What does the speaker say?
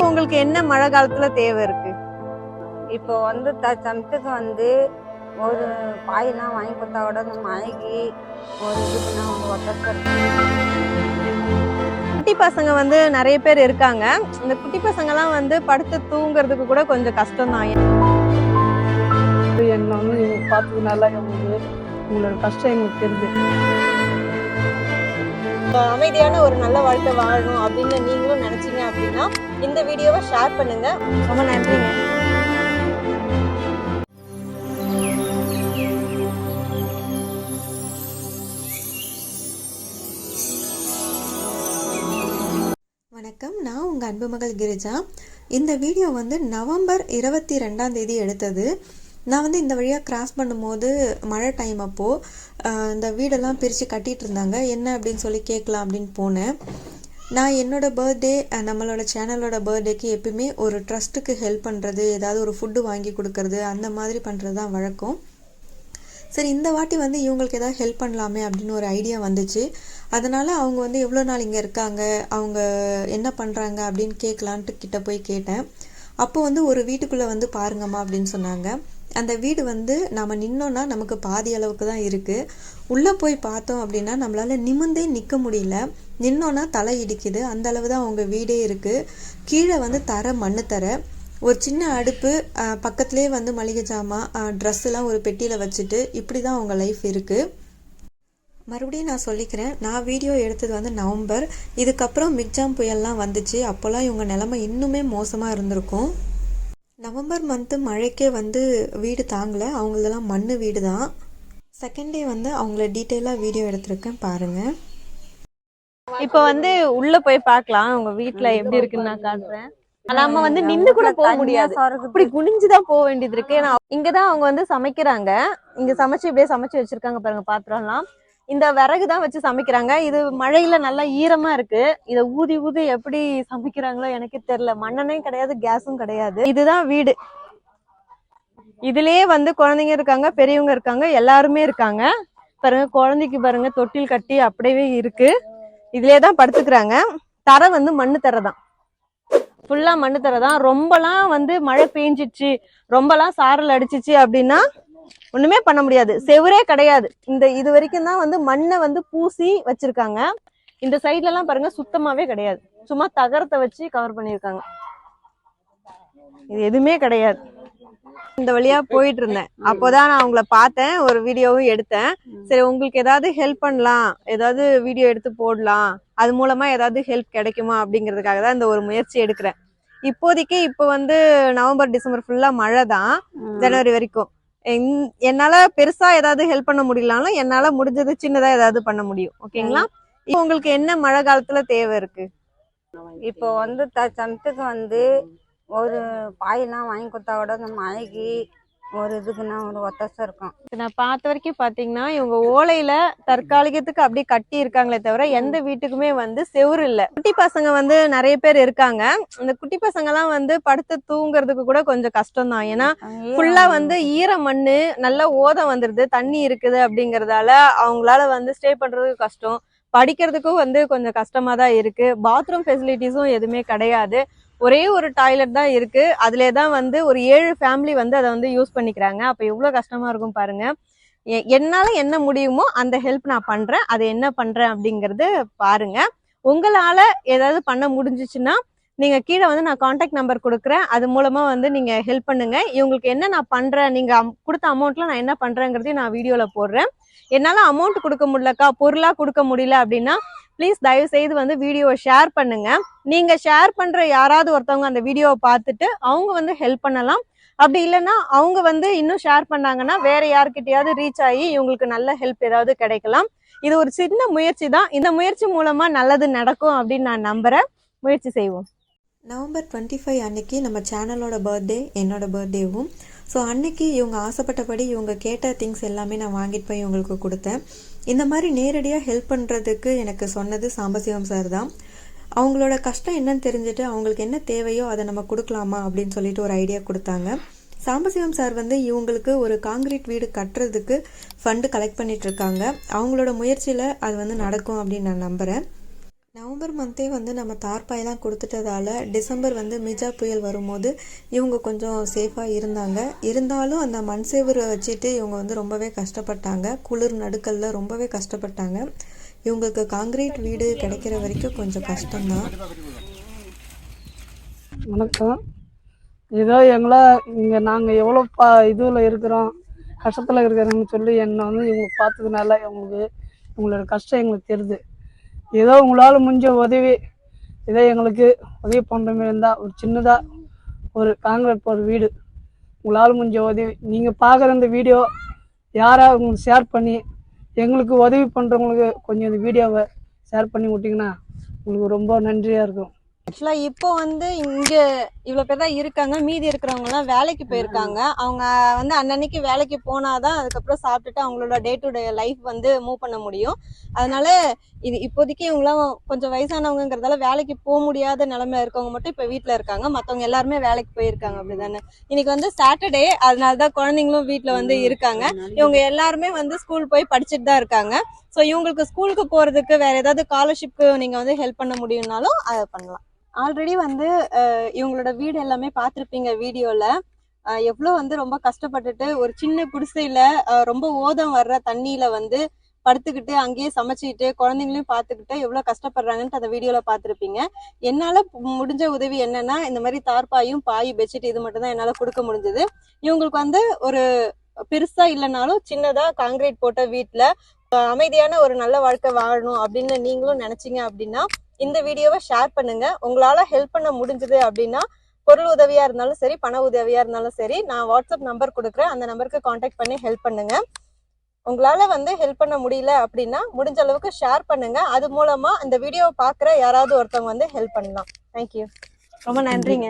இப்போ உங்களுக்கு என்ன மழை காலத்துல தேவை இருக்கு? இப்போ வந்து த சமத்துக்கு வந்து ஒரு பாயெல்லாம் வாங்கி கொடுத்தா கூட இந்த மழைக்கு ஒரு ஒத்தர் குட்டி பசங்க வந்து நிறைய பேர் இருக்காங்க. இந்த குட்டி பசங்க எல்லாம் வந்து படுத்து தூங்குறதுக்கு கூட கொஞ்சம் கஷ்டம் தான் எல்லாமே இவங்க பார்த்ததுனால எங்களுக்கு உங்களோட கஷ்டம் எங்களுக்கு தெரியுது அமைதியான ஒரு நல்ல வாழ்க்கை வாழணும் அப்படின்னு நீங்களும் நினைச்சீங்க அப்படின்னா இந்த வீடியோவை ஷேர் பண்ணுங்க. ரொம்ப நன்றிங்க. வணக்கம். நான் உங்கள் அன்பு மகள் கிரிஜா. இந்த வீடியோ வந்து நவம்பர் இருபத்தி ரெண்டாம் தேதி எடுத்தது. நான் வந்து இந்த வழியாக கிராஸ் பண்ணும்போது மழை டைம் அப்போது இந்த வீடெல்லாம் பிரித்து கட்டிகிட்டு இருந்தாங்க. என்ன அப்படின்னு சொல்லி கேட்கலாம் அப்படின்னு போனேன். நான் என்னோடய பர்த்டே நம்மளோட சேனலோட பர்த்டேக்கு எப்பயுமே ஒரு ட்ரஸ்ட்டுக்கு ஹெல்ப் பண்ணுறது ஏதாவது ஒரு ஃபுட்டு வாங்கி கொடுக்கறது அந்த மாதிரி பண்ணுறது தான் வழக்கம். சரி இந்த வாட்டி வந்து இவங்களுக்கு ஏதாவது ஹெல்ப் பண்ணலாமே அப்படின்னு ஒரு ஐடியா வந்துச்சு. அதனால் அவங்க வந்து எவ்வளோ நாள் இங்கே இருக்காங்க அவங்க என்ன பண்ணுறாங்க அப்படின்னு கேட்கலான்ட்டு கிட்ட போய் கேட்டேன். அப்போ வந்து ஒரு வீட்டுக்குள்ளே வந்து பாருங்கம்மா அப்படின்னு சொன்னாங்க. அந்த வீடு வந்து நாம் நின்னோன்னா நமக்கு பாதி அளவுக்கு தான் இருக்குது உள்ளே போய் பார்த்தோம் அப்படின்னா நம்மளால் நிமிந்தே நிற்க முடியல. நின்னோன்னா தலை இடிக்குது. அந்த அளவு தான் அவங்க வீடே இருக்குது கீழே வந்து தர மண்ணு தர. ஒரு சின்ன அடுப்பு பக்கத்துலேயே வந்து மளிகை ஜாமான் ட்ரெஸ்ஸெல்லாம் ஒரு பெட்டியில் வச்சுட்டு இப்படி தான் அவங்க லைஃப் இருக்குது மறுபடியும் நான் சொல்லிக்கிறேன். நான் வீடியோ எடுத்தது வந்து நவம்பர். இதுக்கப்புறம் மிக்ஜாம் புயல்லாம் வந்துச்சு. அப்போல்லாம் இவங்க நிலமை இன்னுமே மோசமாக இருந்திருக்கும். நவம்பர் மந்த்து மழைக்கே வந்து வீடு தாங்கலை. அவங்களதெல்லாம் மண் வீடு தான் செகண்ட் டே வந்து அவங்கள டீட்டெயிலாக வீடியோ எடுத்திருக்கேன் பாருங்கள் இப்போ வந்து உள்ள போய் பார்க்கலாம். உங்க வீட்ல எப்படி இருக்குன்னு நான் காட்டுறேன். நம்ம வந்து நின்னு கூட போக முடியாது. இப்படி குனிஞ்சுதான் போக வேண்டியது இருக்கு. ஏன்னா இங்கதான் அவங்க வந்து சமைக்கிறாங்க. இங்க சமைச்சு இப்படியே சமைச்சு வச்சிருக்காங்க பாருங்க பாத்திரம்லாம். இந்த விறகு தான் வச்சு சமைக்கிறாங்க. இது மழையில நல்லா ஈரமா இருக்கு. இதை ஊதி ஊதி எப்படி சமைக்கிறாங்களோ எனக்கு தெரியல. மண்ணனே கிடையாது கேஸும் கிடையாது. இதுதான் வீடு. இதுலயே வந்து குழந்தைங்க இருக்காங்க பெரியவங்க இருக்காங்க எல்லாருமே இருக்காங்க. பாருங்க குழந்தைக்கு பாருங்க தொட்டில் கட்டி அப்படியே இருக்கு. இதுலயே தான் படுத்துக்கிறாங்க. தரை வந்து மண்ணு தரை தான். ஃபுல்லா மண்ணு தரை தான். ரொம்பலாம் வந்து மழை பெஞ்சிச்சு. ரொம்பலாம் சாரல் அடிச்சிச்சு அப்படின்னா ஒண்ணுமே பண்ண முடியாது. செவரே கிடையாது. இந்த இது வரைக்கும் தான் வந்து மண்ணை வந்து பூசி வச்சிருக்காங்க. இந்த சைட்ல எல்லாம் பாருங்க சுத்தமாவே கிடையாது. சும்மா தகரத்தை வச்சு கவர் பண்ணியிருக்காங்க. இது எதுவுமே கிடையாது. இந்த வழியா போயிட்டு இருந்தேன். அப்போதான் நான் உங்களை பார்த்தேன் ஒரு வீடியோவும் எடுத்தேன். சரி உங்களுக்கு ஏதாவது ஹெல்ப் பண்ணலாம் ஏதாவது வீடியோ எடுத்து போடலாம் அது மூலமா ஏதாவது ஹெல்ப் கிடைக்குமா அப்படிங்கிறதுக்காக தான் இந்த ஒரு முயற்சி எடுக்கிறேன். இப்போதைக்கு இப்போ வந்து நவம்பர் டிசம்பர் ஃபுல்லா மழை தான் ஜனவரி வரைக்கும். என்னால பெருசா ஏதாவது ஹெல்ப் பண்ண முடியலனாலும் என்னால முடிஞ்சது சின்னதா ஏதாவது பண்ண முடியும். ஓகேங்களா இப்போ உங்களுக்கு என்ன மழை காலத்துல தேவை இருக்கு? இப்போ வந்து த சமத்துக்கு வந்து ஒரு பாயெல்லாம் வாங்கி கொடுத்தா கூட இந்த மழைக்கு ஒரு இதுக்குன்னா ஒரு ஒத்தசம் இருக்கும். நான் பார்த்த வரைக்கும் பாத்தீங்கன்னா இவங்க ஓலையில தற்காலிகத்துக்கு அப்படியே கட்டி இருக்காங்களே தவிர எந்த வீட்டுக்குமே வந்து செவுரு இல்ல. குட்டி பசங்க வந்து நிறைய பேர் இருக்காங்க. இந்த குட்டி பசங்க எல்லாம் வந்து படுத்து தூங்குறதுக்கு கூட கொஞ்சம் கஷ்டம் தான் ஏன்னா ஃபுல்லா வந்து ஈர மண்ணு நல்லா ஓதம் வந்துருது தண்ணி இருக்குது அப்படிங்கறதால அவங்களால வந்து ஸ்டே பண்றதுக்கு கஷ்டம். படிக்கிறதுக்கும் வந்து கொஞ்சம் கஷ்டமா தான் இருக்கு. பாத்ரூம் ஃபெசிலிட்டிஸும் எதுவுமே கிடையாது. ஒரே ஒரு டாய்லெட் தான் இருக்கு. அதுலேயே தான் வந்து ஒரு ஏழு ஃபேமிலி வந்து அதை வந்து யூஸ் பண்ணிக்கிறாங்க. அப்போ எவ்வளோ கஷ்டமா இருக்கும் பாருங்க. எ- என்ன முடியுமோ அந்த ஹெல்ப் நான் பண்ணுறேன் அதை என்ன பண்ணுறேன் அப்படிங்கிறது பாருங்க. உங்களால் ஏதாவது பண்ண முடிஞ்சிச்சுன்னா நீங்கள் கீழே வந்து நான் காண்டாக்ட் நம்பர் கொடுக்குறேன். அது மூலமாக வந்து நீங்கள் ஹெல்ப் பண்ணுங்க. இவங்களுக்கு என்ன நான் பண்ணுறேன் நீங்கள் அம் கொடுத்த அமௌண்ட்டில் நான் என்ன பண்ணுறேங்கிறதையும் நான் வீடியோவில் போடுறேன். என்னால் அமௌண்ட் கொடுக்க முடியலக்கா? பொருளாக கொடுக்க முடியல அப்படின்னா ப்ளீஸ் தயவு செய்து வந்து வீடியோவை ஷேர் பண்ணுங்க. நீங்க ஷேர் பண்ற யாராவது ஒருத்தவங்க அந்த வீடியோவை பார்த்துட்டு அவங்க வந்து ஹெல்ப் பண்ணலாம். அப்படி இல்லைன்னா அவங்க வந்து இன்னும் ஷேர் பண்ணாங்கன்னா வேற யாருக்கிட்டையாவது ரீச் ஆகி இவங்களுக்கு நல்ல ஹெல்ப் ஏதாவது கிடைக்கலாம். இது ஒரு சின்ன முயற்சி தான். இந்த முயற்சி மூலமா நல்லது நடக்கும் அப்படின்னு நான் நம்புறேன். முயற்சி செய்வோம். நவம்பர் டுவெண்ட்டி ஃபைவ் அன்னைக்கு நம்ம சேனலோட பர்த்டே என்னோட பர்த்டேவும் ஸோ அன்னைக்கு இவங்க ஆசைப்பட்டபடி இவங்க கேட்ட திங்ஸ் எல்லாமே நான் வாங்கிட்டு போய் இவங்களுக்கு கொடுத்தேன். இந்த மாதிரி நேரடியாக ஹெல்ப் பண்ணுறதுக்கு எனக்கு சொன்னது சாம்பசிவம் சார் தான். அவங்களோட கஷ்டம் என்னன்னு தெரிஞ்சுட்டு அவங்களுக்கு என்ன தேவையோ அதை நம்ம கொடுக்கலாமா அப்படின்னு சொல்லிட்டு ஒரு ஐடியா கொடுத்தாங்க. சாம்பசிவம் சார் வந்து இவங்களுக்கு ஒரு காங்கிரீட் வீடு கட்டுறதுக்கு ஃபண்டு கலெக்ட் பண்ணிட்டு இருக்காங்க. அவங்களோட முயற்சியில் அது வந்து நடக்கும் அப்படின்னு நான் நம்புகிறேன் நவம்பர் மந்தே வந்து நம்ம தார்பாயெல்லாம் கொடுத்துட்டதால டிசம்பர் வந்து மிஜா புயல் வரும்போது இவங்க கொஞ்சம் சேஃபாக இருந்தாங்க. இருந்தாலும் அந்த மண் சேவரை வச்சுட்டு இவங்க வந்து ரொம்பவே கஷ்டப்பட்டாங்க. குளிர் நடுக்கல்ல ரொம்பவே கஷ்டப்பட்டாங்க. இவங்களுக்கு காங்கிரீட் வீடு கிடைக்கிற வரைக்கும் கொஞ்சம் கஷ்டம்தான். வணக்கம். ஏதோ எங்களை இங்கே நாங்கள் எவ்வளோ பா இதுவில் இருக்கிறோம் கஷ்டத்தில் இருக்கிறோம்னு சொல்லி என்னை வந்து இவங்க பார்த்ததுனால இவங்களுக்கு இவங்களோட கஷ்டம் எங்களுக்கு தெரியுது. ஏதோ உங்களால் முடிஞ்ச உதவி ஏதோ எங்களுக்கு உதவி பண்ணுற மாதிரி இருந்தால் ஒரு சின்னதாக ஒரு காங்கிரீட் போகிற வீடு. உங்களால் முடிஞ்ச உதவி. நீங்கள் பார்க்குற இந்த வீடியோ யாராவது உங்களுக்கு ஷேர் பண்ணி எங்களுக்கு உதவி பண்ணுறவங்களுக்கு கொஞ்சம் இந்த வீடியோவை ஷேர் பண்ணி விட்டிங்கன்னா உங்களுக்கு ரொம்ப நன்றியாக இருக்கும். ஆக்சுவலாக இப்போ வந்து இங்கே இவ்வளோ பேர் தான் இருக்காங்க. மீதி இருக்கிறவங்கலாம் வேலைக்கு போயிருக்காங்க. அவங்க வந்து அன்னன்னைக்கு வேலைக்கு போனாதான் அதுக்கப்புறம் சாப்பிட்டுட்டு அவங்களோட டே டு டே லைஃப் வந்து மூவ் பண்ண முடியும். அதனால இது இப்போதைக்கு இவங்களாம் கொஞ்சம் வயசானவங்கிறதால வேலைக்கு போக முடியாத நிலைமையில இருக்கவங்க மட்டும் இப்போ வீட்டில் இருக்காங்க. மத்தவங்க எல்லாருமே வேலைக்கு போயிருக்காங்க அப்படிதானே. இன்னைக்கு வந்து சாட்டர்டே அதனால தான் குழந்தைங்களும் வீட்டில் வந்து இருக்காங்க. இவங்க எல்லாருமே வந்து ஸ்கூல் போய் படிச்சுட்டு தான் இருக்காங்க. ஸோ இவங்களுக்கு ஸ்கூலுக்கு போகிறதுக்கு வேற ஏதாவது ஸ்காலர்ஷிப்க்கு நீங்கள் வந்து ஹெல்ப் பண்ண முடியும்னாலும் அதை பண்ணலாம். ஆல்ரெடி வந்து இவங்களோட வீடு எல்லாமே பார்த்துருப்பீங்க வீடியோல. எவ்வளோ வந்து ரொம்ப கஷ்டப்பட்டுட்டு ஒரு சின்ன குடிசையில ரொம்ப ஓதம் வர்ற தண்ணியில வந்து படுத்துக்கிட்டு அங்கேயே சமைச்சிக்கிட்டு குழந்தைங்களையும் பார்த்துக்கிட்டு எவ்வளோ கஷ்டப்படுறாங்கன்ட்டு அந்த வீடியோவில் பார்த்துருப்பீங்க. என்னால் முடிஞ்ச உதவி என்னன்னா இந்த மாதிரி தார்பாயும் பாய் பெட்ஷீட் இது மட்டும் தான் கொடுக்க முடிஞ்சது. இவங்களுக்கு வந்து ஒரு பெருசா இல்லைனாலும் சின்னதா காங்கிரீட் போட்ட வீட்டில் அமைதியான ஒரு நல்ல வாழ்க்கை வாழணும் அப்படின்னு நீங்களும் நினைச்சீங்க அப்படின்னா இந்த வீடியோவை ஷேர் பண்ணுங்க. உங்களால ஹெல்ப் பண்ண முடிஞ்சது அப்படின்னா பொருள் உதவியா இருந்தாலும் சரி பண உதவியா இருந்தாலும் சரி நான் வாட்ஸ்அப் நம்பர் கொடுக்குறேன். அந்த நம்பருக்கு காண்டாக்ட் பண்ணி ஹெல்ப் பண்ணுங்க. உங்களால வந்து ஹெல்ப் பண்ண முடியல அப்படின்னா முடிஞ்ச அளவுக்கு ஷேர் பண்ணுங்க. அது மூலமா இந்த வீடியோவை பாக்குற யாராவது ஒருத்தவங்க வந்து ஹெல்ப் பண்ணலாம். தேங்க்யூ ரொம்ப நன்றிங்க.